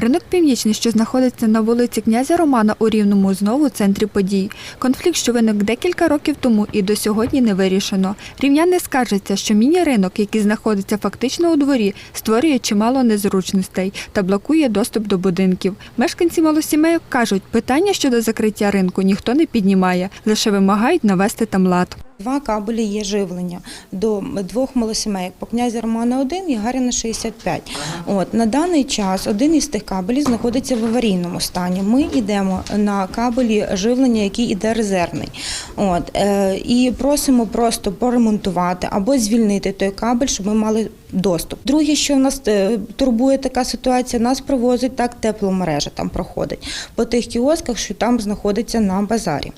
Ринок Північний, що знаходиться на вулиці князя Романа у Рівному, знову у центрі подій. Конфлікт, що виник декілька років тому і до сьогодні не вирішено. Рівняни скаржаться, що міні-ринок, який знаходиться фактично у дворі, створює чимало незручностей та блокує доступ до будинків. Мешканці малосімейок кажуть, питання щодо закриття ринку ніхто не піднімає, лише вимагають навести там лад. Два кабелі є живлення до двох малосімейок по князя Романа 1 і Гаріна 65. От на даний час один із тих кабелів знаходиться в аварійному стані. Ми йдемо на кабелі живлення, який іде резервний. От е, і просимо просто поремонтувати або звільнити той кабель, щоб ми мали доступ. Друге, що нас е, турбує така ситуація, нас привозить так тепломережа там проходить по тих кіосках, що там знаходиться на базарі.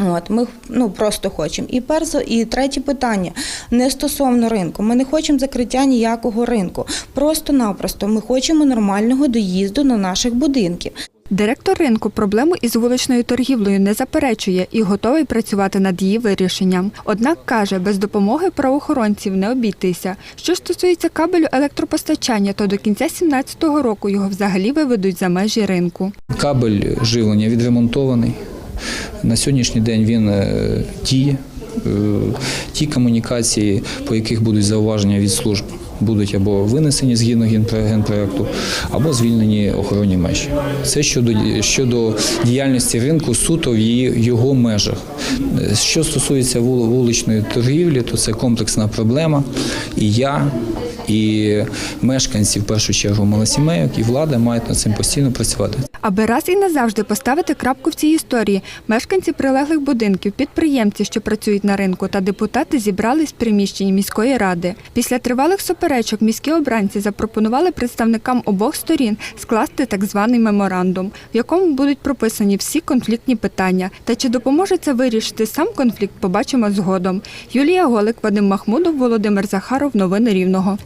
От ми ну просто хочемо. І перше, і третє питання не стосовно ринку. Ми не хочемо закриття ніякого ринку. Просто-напросто ми хочемо нормального доїзду до наших будинків. Директор ринку проблему із вуличною торгівлею не заперечує і готовий працювати над її вирішенням. Однак каже, без допомоги правоохоронців не обійтися. Що стосується кабелю електропостачання, то до кінця 2017 року його взагалі виведуть за межі ринку. Кабель живлення відремонтований. На сьогоднішній день він е, діє. Е, Ті комунікації, по яких будуть зауваження від служб, будуть або винесені згідно генпроекту, або звільнені охоронні межі. Це щодо, щодо діяльності ринку суто в її, його межах. Е, Що стосується вул- вуличної торгівлі, то це комплексна проблема. І я, і мешканці, в першу чергу, малосімейок, і влада мають над цим постійно працювати. Аби раз і назавжди поставити крапку в цій історії, мешканці прилеглих будинків, підприємці, що працюють на ринку, та депутати зібрались в приміщенні міської ради. Після тривалих суперечок міські обранці запропонували представникам обох сторін скласти так званий меморандум, в якому будуть прописані всі конфліктні питання. Та чи допоможе це вирішити сам конфлікт, побачимо згодом. Юлія Голик, Вадим Махмудов, Володимир Захаров. Новини Рівного.